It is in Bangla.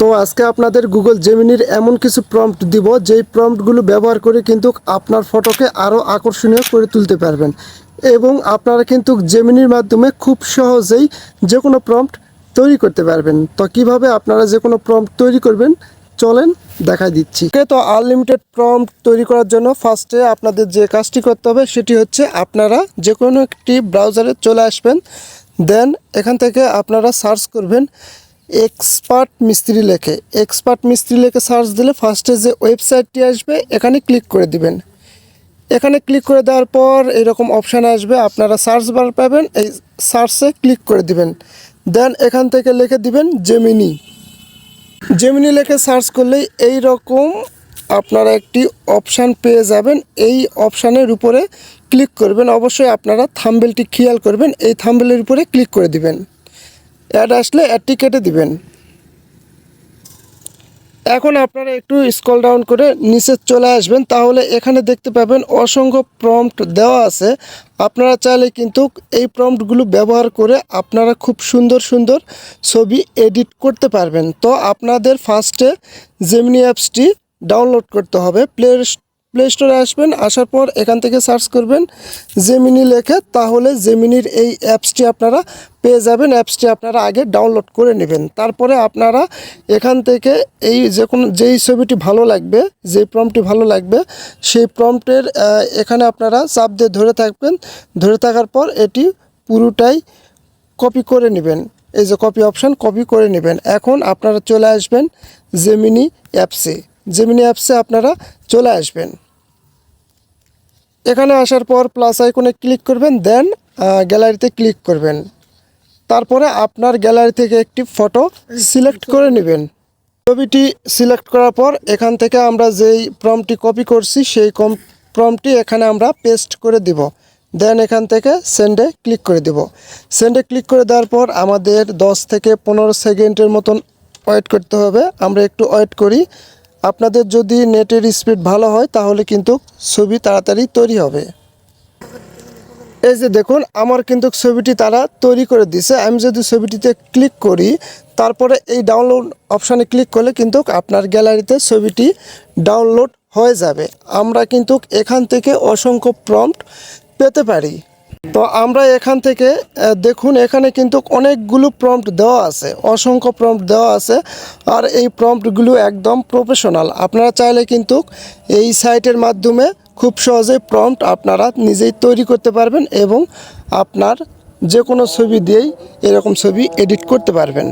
তো আজকে আপনাদের গুগল জেমিনির এমন কিছু প্রম্পট দিব, যেই প্রম্পটগুলো ব্যবহার করে কিন্তু আপনার ফটোকে আরও আকর্ষণীয় করে তুলতে পারবেন। এবং আপনারা কিন্তু জেমিনির মাধ্যমে খুব সহজেই যে কোনো প্রম্পট তৈরি করতে পারবেন। তো কীভাবে আপনারা যে কোনো প্রম্পট তৈরি করবেন, চলেন দেখাই দিচ্ছি। ওকে, তো আনলিমিটেড প্রম্পট তৈরি করার জন্য ফার্স্টে আপনাদের যে কাজটি করতে হবে, সেটি হচ্ছে আপনারা যে কোনো একটি ব্রাউজারে চলে আসবেন। দেন এখান থেকে আপনারা সার্চ করবেন এক্সপার্ট মিস্ত্রি লেখে। এক্সপার্ট মিস্ত্রি লেখে সার্চ দিলে ফার্স্টে যে ওয়েবসাইটটি আসবে, এখানে ক্লিক করে দিবেন। এখানে ক্লিক করে দেওয়ার পর এরকম অপশান আসবে, আপনারা সার্চ বার পাবেন, এই সার্চে ক্লিক করে দিবেন। দেন এখান থেকে লিখে দিবেন জেমিনি জেমিনি লেখে সার্চ করলেই এই রকম আপনারা একটি অপশান পেয়ে যাবেন। এই অপশানের উপরে ক্লিক করবেন। অবশ্যই আপনারা থাম্বেলটি খেয়াল করবেন। এই থাম্বেলের উপরে ক্লিক করে দিবেন। অ্যাড আসলে অ্যাডটি কেটে দিবেন। এখন আপনারা একটু স্কল ডাউন করে নিচে চলে আসবেন, তাহলে এখানে দেখতে পাবেন অসংখ্য প্রম্পট দেওয়া আছে। আপনারা চাইলে কিন্তু এই প্রম্পটগুলো ব্যবহার করে আপনারা খুব সুন্দর সুন্দর ছবি এডিট করতে পারবেন। তো আপনাদের ফার্স্টে জেমিনি অ্যাপসটি ডাউনলোড করতে হবে। প্লে প্লে স্টোরে আসবেন, আসার পর এখান থেকে সার্চ করবেন জেমিনি লেখে, তাহলে জেমিনির এই অ্যাপসটি আপনারা পেয়ে যাবেন। অ্যাপসটি আপনারা আগে ডাউনলোড করে নেবেন। তারপরে আপনারা এখান থেকে এই যে কোনো, যেই ছবিটি ভালো লাগবে, যেই প্রম্পটি ভালো লাগবে, সেই প্রম্পটের এখানে আপনারা চাপ দিয়ে ধরে থাকবেন। ধরে থাকার পর এটি পুরোটাই কপি করে নেবেন। এই যে কপি অপশান কপি করে নেবেন। এখন আপনারা চলে আসবেন জেমিনি অ্যাপসে জেমিনি অ্যাপসে আপনারা চলে আসবেন। এখানে আসার পর প্লাস আইকনে ক্লিক করবেন দেন গ্যালারিতে ক্লিক করবেন। তারপরে আপনার গ্যালারি থেকে একটি ফটো সিলেক্ট করে নেবেন। ছবিটি সিলেক্ট করার পর এখান থেকে আমরা যেই প্রমটি কপি করছি, সেই কম প্রমটি এখানে আমরা পেস্ট করে দিব। দেন এখান থেকে সেন্ডে ক্লিক করে দিব। সেন্ডে ক্লিক করে দেওয়ার পর আমাদের 10 থেকে পনেরো সেকেন্ডের মতন ওয়েট করতে হবে। আমরা একটু ওয়েট করি। আপনাদের যদি নেটের স্পিড ভালো হয়, তাহলে কিন্তু ছবি তাড়াতাড়ি তৈরি হবে। এই যে দেখুন, আমার কিন্তু ছবিটি তারা তৈরি করে দিছে আমি যদি ছবিটিতে ক্লিক করি, তারপরে এই ডাউনলোড অপশানে ক্লিক করলে কিন্তু আপনার গ্যালারিতে ছবিটি ডাউনলোড হয়ে যাবে। আমরা কিন্তু এখান থেকে অসংখ্য প্রম্পট পেতে পারি। তো আমরা এখান থেকে দেখুন, এখানে কিন্তু অনেকগুলো প্রম্পট দেওয়া আছে, অসংখ্য প্রম্পট দেওয়া আছে, আর এই প্রম্পটগুলো একদম প্রফেশনাল আপনারা চাইলে কিন্তু এই সাইটের মাধ্যমে খুব সহজে প্রম্পট আপনারা নিজেই তৈরি করতে পারবেন এবং আপনার যে কোনো ছবি দিয়েই এরকম ছবি এডিট করতে পারবেন।